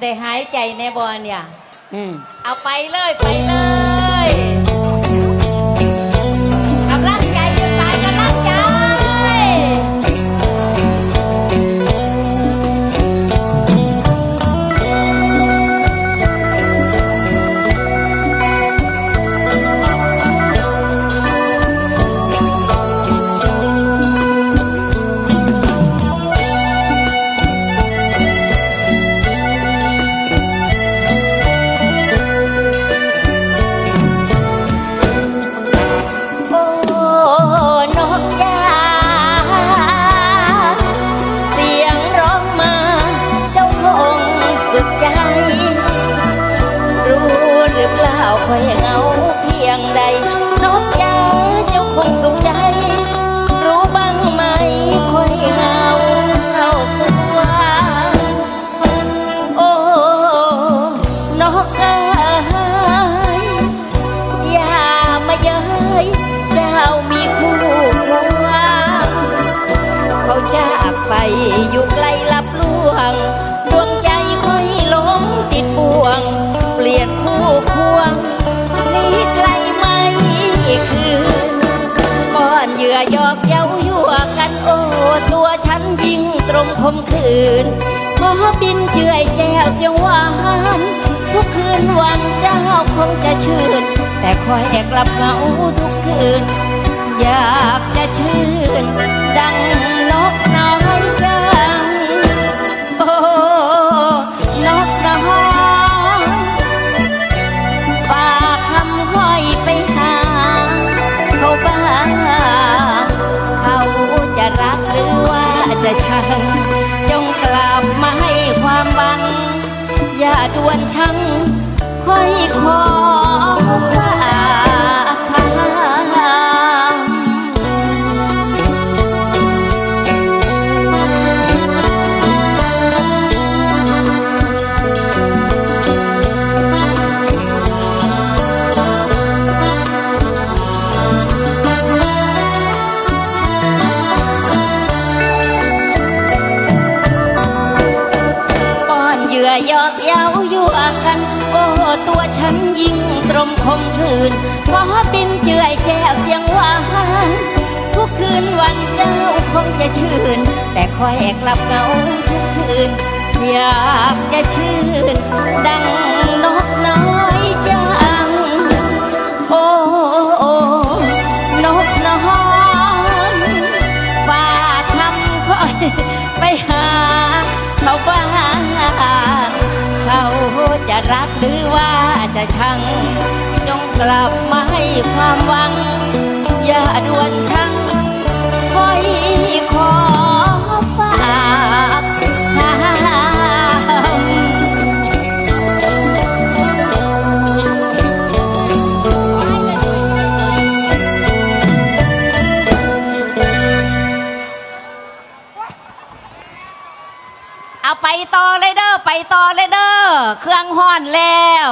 ได้หายใจในบอเนี่ย อืม เอาไปเลยไปเลย คอยเหงาเพียงใด รงคมคืนหมอบินเจือยแจวเสียงหวาน ทุกคืนวันเจ้าคงจะชื่น แต่คอยแอกลับเหงาทุกคืน ว่าจะชังจงกลับมาให้ความหวัง อย่าด่วนชังค่อยคอ หยอกเย้ายั่วกัน โอ้ตัวฉันยิ่งตรมคมคืนขอบินเจือยแก้วเสียงหวานทุกคืนวันเจ้าคงจะชื่น แต่คอยกลับเงาทุกคืน อยากจะชื่นดัง รักหรือว่าจะชัง จงกลับมาให้ความหวัง อย่าด่วนชังคอยคอ เอาไปต่อเลยเด้อไปต่อเลยเด้อเครื่องห้อนแล้ว